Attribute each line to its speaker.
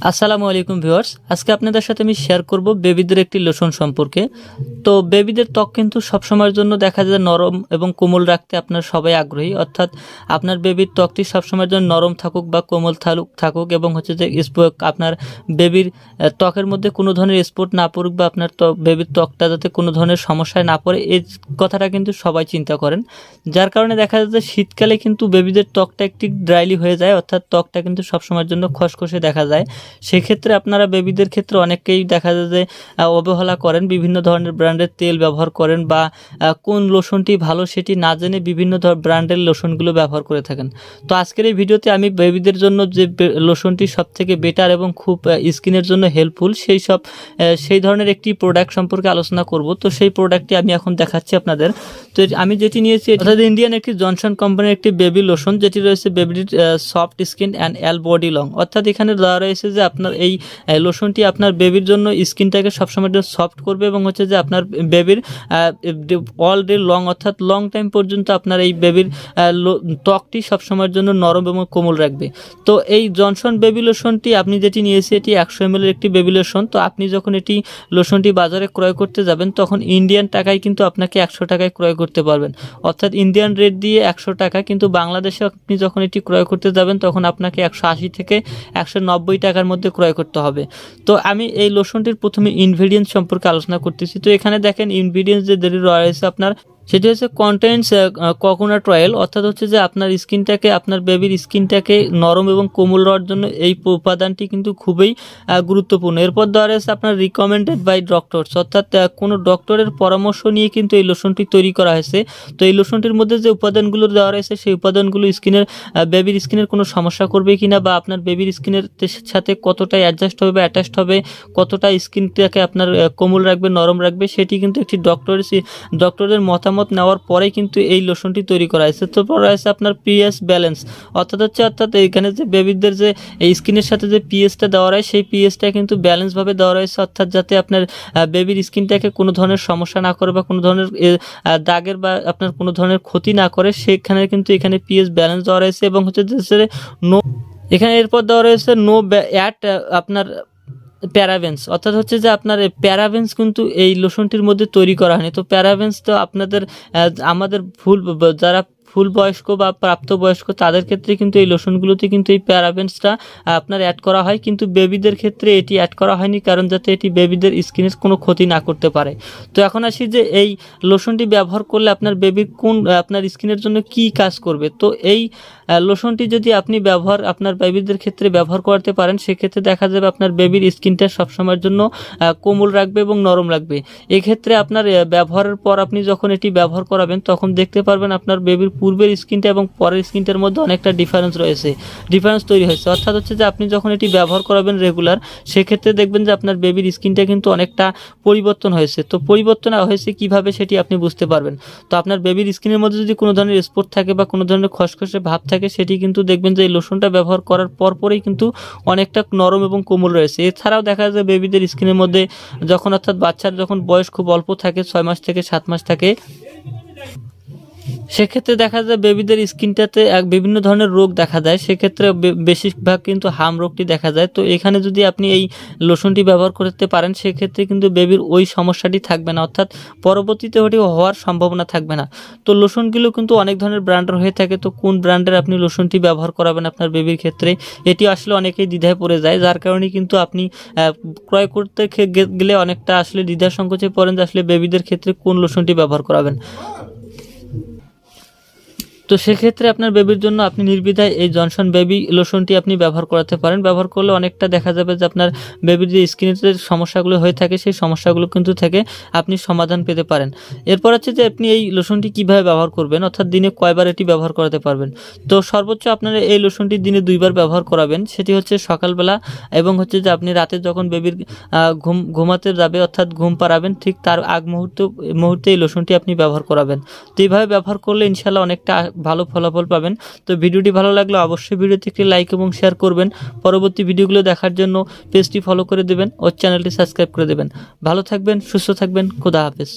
Speaker 1: আসসালামু আলাইকুম ভিউয়ার্স। আজকে আপনাদের সাথে আমি শেয়ার করব বেবিদের একটি লোশন সম্পর্কে। তো বেবিদের ত্বক কিন্তু সবসময়ের জন্য দেখা যায় নরম এবং কোমল রাখতে আপনার সবাই আগ্রহী। অর্থাৎ আপনার বেবির ত্বকটি সবসময়ের জন্য নরম থাকুক বা কোমল থাকুক থাকুক এবং হচ্ছে যে স্পো- আপনার বেবির ত্বকের মধ্যে কোনো ধরনের স্পট না পড়ুক বা আপনার বেবির ত্বকটা যাতে কোনো ধরনের সমস্যায় না পড়ে, এই কথাটা কিন্তু সবাই চিন্তা করেন। যার কারণে দেখা যায় যে শীতকালে কিন্তু বেবিদের ত্বকটা একটি ড্রাইলি হয়ে যায়। অর্থাৎ ত্বকটা কিন্তু সবসময়ের জন্য খসখসে দেখা যায়। সেক্ষেত্রে আপনারা বেবিদের ক্ষেত্রে অনেকেই দেখা যায় যে অবহেলা করেন, বিভিন্ন ধরনের ব্র্যান্ডের তেল ব্যবহার করেন বা কোন লোশনটি ভালো সেটি না জেনে বিভিন্ন ধর- ব্র্যান্ডের লোশনগুলো ব্যবহার করে থাকেন। তো আজকের এই ভিডিওতে আমি বেবিদের জন্য যে লোশনটি সব থেকে বেটার এবং খুব স্কিনের জন্য হেল্পফুল সেই সব সেই ধরনের একটি প্রোডাক্ট সম্পর্কে আলোচনা করব। তো সেই প্রোডাক্টটি আমি এখন দেখাচ্ছি আপনাদের। তো আমি যেটি নিয়েছি অর্থাৎ ইন্ডিয়ান একটি জনসন কোম্পানির একটি বেবি লোশন যেটি রয়েছে বেবির soft skin and L body long অর্থাৎ এখানে দেওয়া রয়েছে যে আপনার এই লোশনটি আপনার বেবির জন্য স্কিনটাকে সবসময় সফট করবে এবং হচ্ছে যে আপনার বেবির অল ডে লং অর্থাৎ লং টাইম পর্যন্ত আপনার এই বেবির ত্বকটি সবসময়ের জন্য নরম এবং কোমল রাখবে। তো এই জনসন বেবি লোশনটি আপনি যেটি নিয়েছে এটি একশো এম একটি বেবি লোশন তো আপনি যখন এটি লোশনটি বাজারে ক্রয় করতে যাবেন, তখন ইন্ডিয়ান টাকায় কিন্তু আপনাকে একশো টাকায় ক্রয় করতে পারবেন। অর্থাৎ ইন্ডিয়ান রেট দিয়ে একশো টাকা, কিন্তু বাংলাদেশে আপনি যখন এটি ক্রয় করতে যাবেন, তখন আপনাকে একশো আশি থেকে একশো নব্বই টাকার মধ্যে ক্রয় করতে হবে। তো আমি এই লোশনটির প্রথমে ইনগ্রিডিয়েন্টস সম্পর্কে আলোচনা করতেছি। তো এখানে দেখেন ইনগ্রিডিয়েন্টস যে রয়েছে আপনার সেটি হচ্ছে কন্টেন্টস কোকোনাট অয়েল অর্থাৎ হচ্ছে যে আপনার স্কিনটাকে, আপনার বেবির স্কিনটাকে নরম এবং কোমল হওয়ার জন্য এই উপাদানটি কিন্তু খুবই গুরুত্বপূর্ণ। এরপর দেওয়া রয়েছে আপনার রিকমেন্ডেড বাই ডক্টরস অর্থাৎ কোনো ডক্টরের পরামর্শ নিয়ে কিন্তু এই লোশনটি তৈরি করা হয়েছে। তো এই লোশনটির মধ্যে যে উপাদানগুলো দেওয়া রয়েছে, সেই উপাদানগুলো স্কিনের বেবির স্কিনের কোনো সমস্যা করবে কিনা বা আপনার বেবির স্কিনের সাথে কতটা অ্যাডজাস্ট হবে বা অ্যাটাচড হবে, কতটা স্কিনটাকে আপনার কোমল রাখবে, নরম রাখবে, সেটি কিন্তু একটি ডক্টরের ডক্টরের মতামত নেওয়ার পরেই কিন্তু এই লোশনটি তৈরি করা হয়েছে। তারপর রয়েছে আপনার পিএস ব্যালেন্স অর্থাৎ হচ্ছে, অর্থাৎ এখানে যে বেবিদের যে স্কিনের সাথে যে পিএসটা দেওয়া হয় সেই পিএসটা কিন্তু ব্যালেন্সভাবে দেওয়া রয়েছে। অর্থাৎ যাতে আপনার বেবির স্কিনটাকে কোনো ধরনের সমস্যা না করে বা কোনো ধরনের দাগের বা আপনার কোনো ধরনের ক্ষতি না করে, সেখানে কিন্তু এখানে পিএস ব্যালেন্স দেওয়া রয়েছে এবং হচ্ছে যে নো এখানে এরপর দেওয়া রয়েছে নো অ্যাট আপনার প্যারাভেন্স অর্থাৎ হচ্ছে যে আপনার প্যারাভেন্স কিন্তু এই লোশনটির মধ্যে তৈরি করা হয়নি। তো প্যারাভেন্স তো আপনাদের আমাদের ভুল, যারা ফুল বয়স্ক বা প্রাপ্তবয়স্ক, তাদের ক্ষেত্রে কিন্তু এই লোশনগুলোতে কিন্তু এই প্যারাভেন্সটা আপনার অ্যাড করা হয়। কিন্তু বেবিদের ক্ষেত্রে এটি অ্যাড করা হয়নি, কারণ যাতে এটি বেবিদের স্কিনের কোনো ক্ষতি না করতে পারে। তো এখন আসি যে এই লোশনটি ব্যবহার করলে আপনার বেবির কোন আপনার স্কিনের জন্য কি কাজ করবে? তো এই লোশনটি যদি আপনি ব্যবহার, আপনার বেবিদের ক্ষেত্রে ব্যবহার করতে পারেন, সেক্ষেত্রে দেখা যাবে আপনার বেবির স্কিনটা সবসময়ের জন্য কোমল রাখবে এবং নরম রাখবে। এক্ষেত্রে আপনার ব্যবহারের পর আপনি যখন এটি ব্যবহার করাবেন, তখন দেখতে পারবেন আপনার বেবির পূর্বের স্ক্রিনটা এবং পরের স্ক্রিনটার মধ্যে অনেকটা ডিফারেন্স রয়েছে। ডিফারেন্স তৈরি হয়েছে। অর্থাৎ হচ্ছে যে আপনি যখন এটি ব্যবহার করাবেন রেগুলার সেক্ষেত্রে দেখবেন যে আপনার বেবির স্ক্রিনটা কিন্তু অনেকটা পরিবর্তন হয়েছে। তো পরিবর্তন হয়েছে কীভাবে সেটি আপনি বুঝতে পারবেন। তো আপনার বেবির স্কিনের মধ্যে যদি কোনো ধরনের স্পট থাকে বা কোনো ধরনের খসখসে ভাব থাকে, সেটি কিন্তু দেখবেন যে এই লোশনটা ব্যবহার করার পর পরেই কিন্তু অনেকটা নরম এবং কোমল রয়েছে। এছাড়াও দেখা যায় বেবিদের স্কিনের মধ্যে যখন অর্থাৎ বাচ্চার যখন বয়স খুব অল্প থাকে, ছয় মাস থেকে সাত মাস থাকে সেক্ষেত্রে দেখা যায় বেবিদের স্কিনটাতে এক বিভিন্ন ধরনের রোগ দেখা যায় সেক্ষেত্রে বেশিরভাগ কিন্তু হাম রোগটি দেখা যায়। তো এখানে যদি আপনি এই লোশনটি ব্যবহার করতে পারেন, সেক্ষেত্রে কিন্তু বেবির ওই সমস্যাটি থাকবে না। অর্থাৎ পরবর্তীতে ওটি হওয়ার সম্ভাবনা থাকবে না। তো লোশনগুলো কিন্তু অনেক ধরনের ব্র্যান্ডের হয়ে থাকে। তো কোন ব্র্যান্ডের আপনি লোশনটি ব্যবহার করাবেন আপনার বেবির ক্ষেত্রে, এটি আসলে অনেকেই দ্বিধায় পড়ে যায়। যার কারণে কিন্তু আপনি ক্রয় করতে গেলে অনেকটা আসলে দ্বিধা সংকোচে পড়েন যে আসলে বেবিদের ক্ষেত্রে কোন লোশনটি ব্যবহার করাবেন। তো সেক্ষেত্রে আপনার বেবির জন্য আপনি নির্বিধায় এই জনসন বেবি লোশনটি আপনি ব্যবহার করাতে পারেন। ব্যবহার করলে অনেকটা দেখা যাবে যে আপনার বেবির যে স্কিনের যে সমস্যাগুলো হয়ে থাকে, সেই সমস্যাগুলো কিন্তু থেকে আপনি সমাধান পেতে পারেন। এরপর হচ্ছে যে আপনি এই লোশনটি কীভাবে ব্যবহার করবেন? অর্থাৎ দিনে কয়বার এটি ব্যবহার করাতে পারবেন? তো সর্বোচ্চ আপনারা এই লোশনটি দিনে দুইবার ব্যবহার করাবেন। সেটি হচ্ছে সকালবেলা এবং হচ্ছে যে আপনি রাতে যখন বেবির ঘুম, ঘুমাতে যাবে, অর্থাৎ ঘুম পাড়াবেন, ঠিক তার আগ মুহূর্ত, মুহূর্তে এই লোশনটি আপনি ব্যবহার করাবেন। তো এইভাবে ব্যবহার করলে ইনশাল্লাহ অনেকটা ভালো ফলাফল পাবেন। তো ভিডিওটি ভালো লাগলে অবশ্যই ভিডিওতে একটি লাইক এবং শেয়ার করবেন। পরবর্তী ভিডিওগুলো দেখার জন্য পেজটি ফলো করে দেবেন ও চ্যানেলটি সাবস্ক্রাইব করে দেবেন। ভালো থাকবেন, সুস্থ থাকবেন, খোদা হাফেজ।